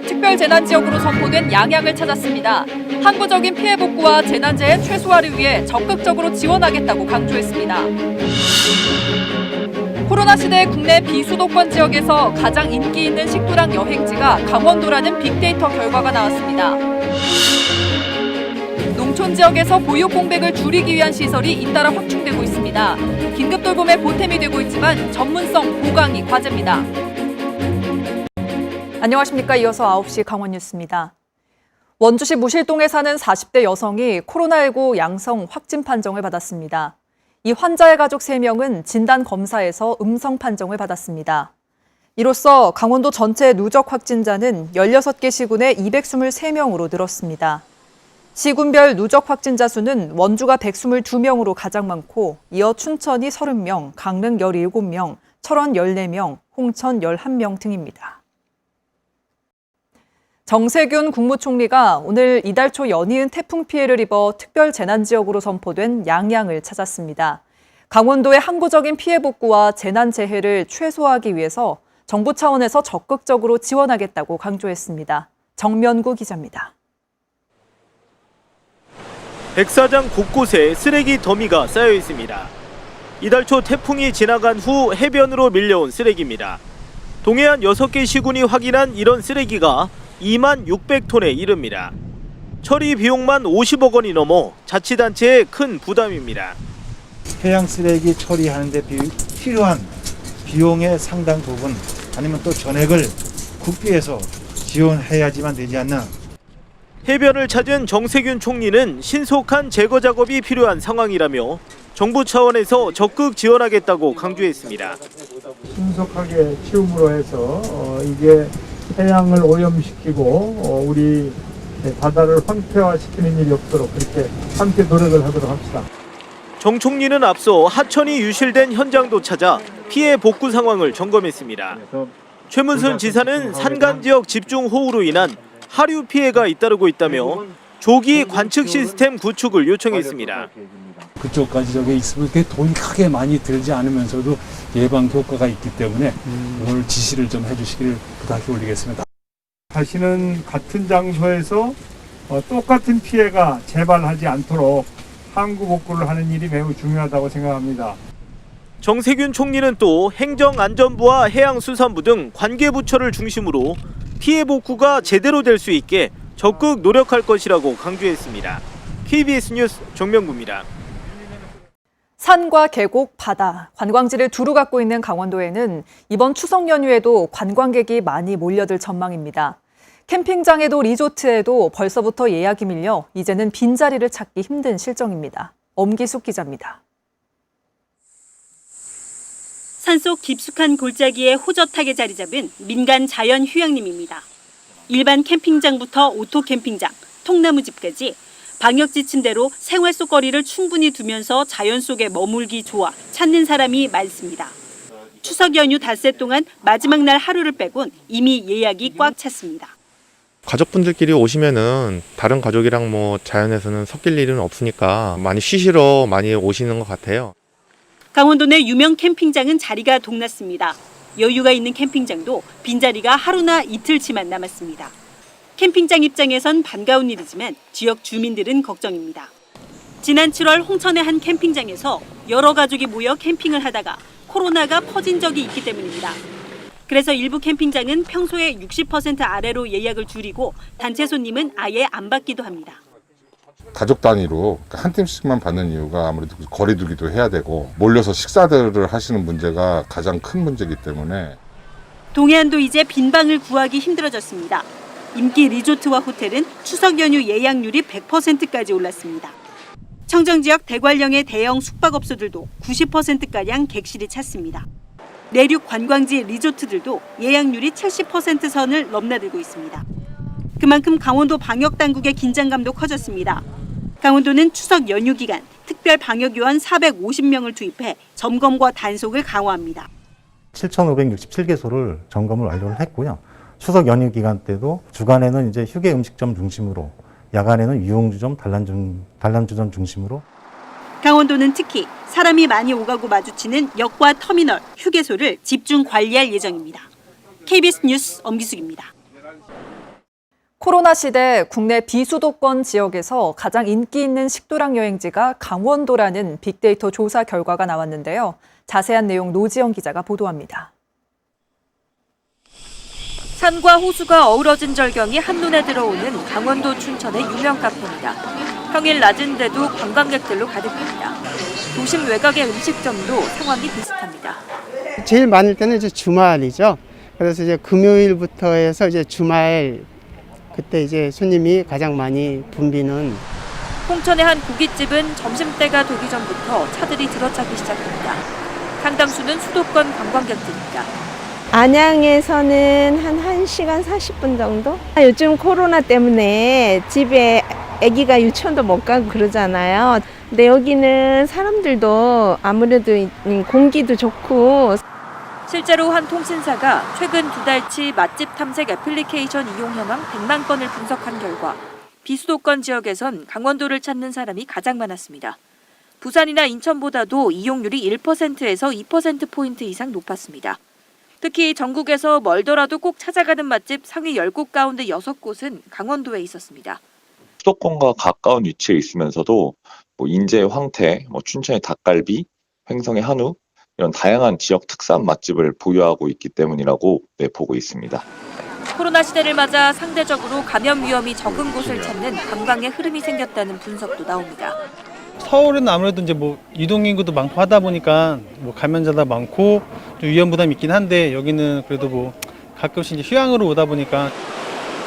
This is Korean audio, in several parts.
특별 재난 지역으로 선포된 양양을 찾았습니다. 항구적인 피해 복구와 재난 재해 최소화를 위해 적극적으로 지원하겠다고 강조했습니다. 코로나 시대 국내 비수도권 지역에서 가장 인기 있는 식도락 여행지가 강원도라는 빅데이터 결과가 나왔습니다. 농촌 지역에서 보육 공백을 줄이기 위한 시설이 잇따라 확충되고 있습니다. 긴급 돌봄에 보탬이 되고 있지만 전문성 보강이 과제입니다. 안녕하십니까. 이어서 9시 강원 뉴스입니다. 원주시 무실동에 사는 40대 여성이 코로나19 양성 확진 판정을 받았습니다. 이 환자의 가족 3명은 진단 검사에서 음성 판정을 받았습니다. 이로써 강원도 전체 누적 확진자는 16개 시군에 223명으로 늘었습니다. 시군별 누적 확진자 수는 원주가 122명으로 가장 많고 이어 춘천이 30명, 강릉 17명, 철원 14명, 홍천 11명 등입니다. 정세균 국무총리가 오늘 이달 초 연이은 태풍 피해를 입어 특별 재난 지역으로 선포된 양양을 찾았습니다. 강원도의 항구적인 피해 복구와 재난 재해를 최소화하기 위해서 정부 차원에서 적극적으로 지원하겠다고 강조했습니다. 정면구 기자입니다. 백사장 곳곳에 쓰레기 더미가 쌓여 있습니다. 이달 초 태풍이 지나간 후 해변으로 밀려온 쓰레기입니다. 동해안 6개 시군이 확인한 이런 쓰레기가 2만 600톤에 이릅니다. 처리 비용만 50억 원이 넘어 자치단체에 큰 부담입니다. 해양 쓰레기 처리하는데 비, 필요한 비용의 상당 부분 아니면 또 전액을 국비에서 지원해야지만 되지 않나 해변을 찾은 정세균 총리는 신속한 제거 작업이 필요한 상황이라며 정부 차원에서 적극 지원하겠다고 강조했습니다. 신속하게 치움으로 해서 어, 이게 해양을 오염시키고 어, 우리 바다를 황폐화시키는 일이 없도록 그렇게 함께 노력을 하도록 합시다. 정 총리는 앞서 하천이 유실된 현장도 찾아 피해 복구 상황을 점검했습니다. 최문순 지사는 산간 지역 집중 호우로 인한 하류 피해가 잇따르고 있다며 조기 관측 시스템 구축을 요청했습니다. 그쪽까지 저게 있으면 그게 돈이 크게 많이 들지 않으면서도 예방 효과가 있기 때문에 오늘 지시를 좀 해주시기를 부탁해 올리겠습니다. 다시는 같은 장소에서 어, 똑같은 피해가 재발하지 않도록 항구 복구를 하는 일이 매우 중요하다고 생각합니다. 정세균 총리는 또 행정안전부와 해양수산부 등 관계부처를 중심으로 피해 복구가 제대로 될 수 있게 적극 노력할 것이라고 강조했습니다. KBS 뉴스 정명구입니다. 산과 계곡, 바다, 관광지를 두루 갖고 있는 강원도에는 이번 추석 연휴에도 관광객이 많이 몰려들 전망입니다. 캠핑장에도 리조트에도 벌써부터 예약이 밀려 이제는 빈자리를 찾기 힘든 실정입니다. 엄기숙 기자입니다. 산속 깊숙한 골짜기에 호젓하게 자리 잡은 민간 자연 휴양림입니다. 일반 캠핑장부터 오토 캠핑장, 통나무집까지 방역 지침대로 생활 속 거리를 충분히 두면서 자연 속에 머물기 좋아 찾는 사람이 많습니다. 추석 연휴 닷새 동안 마지막 날 하루를 빼곤 이미 예약이 꽉 찼습니다. 가족분들끼리 오시면은 다른 가족이랑 뭐 자연에서는 섞일 일은 없으니까 많이 쉬시러 많이 오시는 것 같아요. 강원도 내 유명 캠핑장은 자리가 동났습니다. 여유가 있는 캠핑장도 빈자리가 하루나 이틀치만 남았습니다. 캠핑장 입장에선 반가운 일이지만 지역 주민들은 걱정입니다. 지난 7월 홍천의 한 캠핑장에서 여러 가족이 모여 캠핑을 하다가 코로나가 퍼진 적이 있기 때문입니다. 그래서 일부 캠핑장은 평소에 60% 아래로 예약을 줄이고 단체 손님은 아예 안 받기도 합니다. 가족 단위로 한 팀씩만 받는 이유가 아무래도 거리두기도 해야 되고 몰려서 식사들을 하시는 문제가 가장 큰 문제이기 때문에 동해안도 이제 빈방을 구하기 힘들어졌습니다. 인기 리조트와 호텔은 추석 연휴 예약률이 100%까지 올랐습니다. 청정 지역 대관령의 대형 숙박업소들도 90%가량 객실이 찼습니다. 내륙 관광지 리조트들도 예약률이 70% 선을 넘나들고 있습니다. 그만큼 강원도 방역 당국의 긴장감도 커졌습니다. 강원도는 추석 연휴 기간 특별 방역 요원 450명을 투입해 점검과 단속을 강화합니다. 7,567개소를 점검을 완료를 했고요. 추석 연휴 기간 때도 주간에는 이제 휴게 음식점 중심으로, 야간에는 유흥주점, 단란주, 단란주점 중심으로 강원도는 특히 사람이 많이 오가고 마주치는 역과 터미널, 휴게소를 집중 관리할 예정입니다. KBS 뉴스 엄기숙입니다. 코로나 시대 국내 비수도권 지역에서 가장 인기 있는 식도락 여행지가 강원도라는 빅데이터 조사 결과가 나왔는데요. 자세한 내용 노지영 기자가 보도합니다. 산과 호수가 어우러진 절경이 한눈에 들어오는 강원도 춘천의 유명 카페입니다. 평일 낮은데도 관광객들로 가득합니다. 도심 외곽의 음식점도 상황이 비슷합니다. 제일 많을 때는 이제 주말이죠. 그래서 이제 금요일부터 해서 이제 주말 그때 이제 손님이 가장 많이 붐비는 홍천의 한 고깃집은 점심때가 되기 전부터 차들이 들어차기 시작합니다. 상당수는 수도권 관광객들입니다. 안양에서는 한 1시간 40분 정도? 아, 요즘 코로나 때문에 집에 아기가 유치원도 못 가고 그러잖아요. 근데 여기는 사람들도 아무래도 공기도 좋고 실제로 한 통신사가 최근 두 달치 맛집 탐색 애플리케이션 이용 현황 100만 건을 분석한 결과 비수도권 지역에선 강원도를 찾는 사람이 가장 많았습니다. 부산이나 인천보다도 이용률이 1%에서 2%포인트 이상 높았습니다. 특히 전국에서 멀더라도 꼭 찾아가는 맛집 상위 10곳 가운데 6곳은 강원도에 있었습니다. 수도권과 가까운 위치에 있으면서도 뭐 인제 황태, 뭐 춘천의 닭갈비, 횡성의 한우 이런 다양한 지역 특산 맛집을 보유하고 있기 때문이라고 네, 보고 있습니다. 코로나 시대를 맞아 상대적으로 감염 위험이 적은 곳을 찾는 관광의 흐름이 생겼다는 분석도 나옵니다. 서울은 아무래도 이제 뭐 이동 인구도 많고 하다 보니까 뭐 감염자도 많고 좀 위험 부담이 있긴 한데 여기는 그래도 뭐 가끔씩 이제 휴양으로 오다 보니까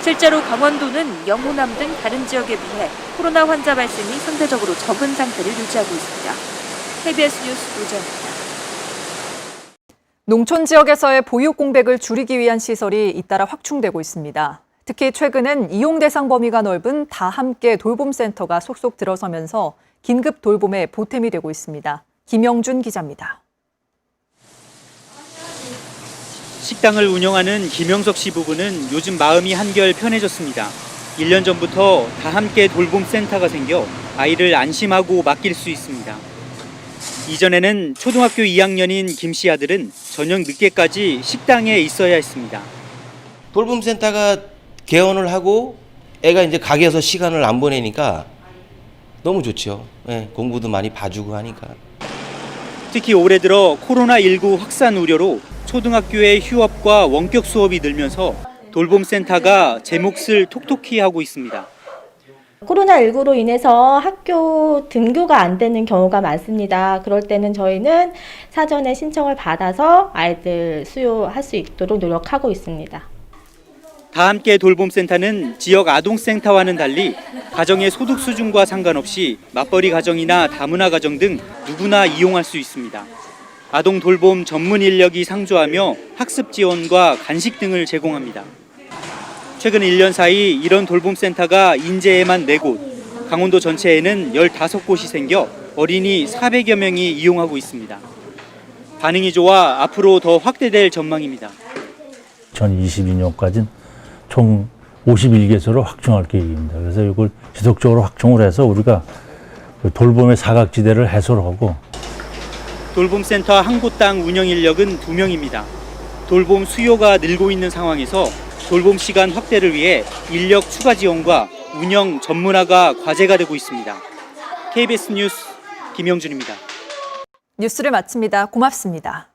실제로 강원도는 영호남 등 다른 지역에 비해 코로나 환자 발생이 상대적으로 적은 상태를 유지하고 있습니다. KBS 뉴스 노재입니다. 농촌 지역에서의 보육 공백을 줄이기 위한 시설이 잇따라 확충되고 있습니다. 특히 최근엔 이용 대상 범위가 넓은 다 함께 돌봄 센터가 속속 들어서면서 긴급 돌봄에 보탬이 되고 있습니다. 김영준 기자입니다. 식당을 운영하는 김영석 씨 부부는 요즘 마음이 한결 편해졌습니다. 1년 전부터 다 함께 돌봄 센터가 생겨 아이를 안심하고 맡길 수 있습니다. 이전에는 초등학교 2학년인 김 씨 아들은 저녁 늦게까지 식당에 있어야 했습니다. 돌봄센터가 개원을 하고 애가 이제 가게에서 시간을 안 보내니까 너무 좋죠. 예, 공부도 많이 봐주고 하니까. 특히 올해 들어 코로나19 확산 우려로 초등학교의 휴업과 원격 수업이 늘면서 돌봄센터가 제 몫을 톡톡히 하고 있습니다. 코로나19로 인해서 학교 등교가 안 되는 경우가 많습니다. 그럴 때는 저희는 사전에 신청을 받아서 아이들 수요할 수 있도록 노력하고 있습니다. 다 함께 돌봄센터는 지역 아동센터와는 달리 가정의 소득 수준과 상관없이 맞벌이 가정이나 다문화 가정 등 누구나 이용할 수 있습니다. 아동 돌봄 전문 인력이 상주하며 학습 지원과 간식 등을 제공합니다. 최근 1년 사이 이런 돌봄센터가 인제에만 4곳, 강원도 전체에는 15곳이 생겨 어린이 400여 명이 이용하고 있습니다. 반응이 좋아 앞으로 더 확대될 전망입니다. 2022년까지는 총 51개소로 확충할 계획입니다. 그래서 이걸 지속적으로 확충을 해서 우리가 그 돌봄의 사각지대를 해소하고 돌봄센터 한 곳당 운영 인력은 2명입니다. 돌봄 수요가 늘고 있는 상황에서 돌봄 시간 확대를 위해 인력 추가 지원과 운영 전문화가 과제가 되고 있습니다. KBS 뉴스 김영준입니다. 뉴스를 마칩니다. 고맙습니다.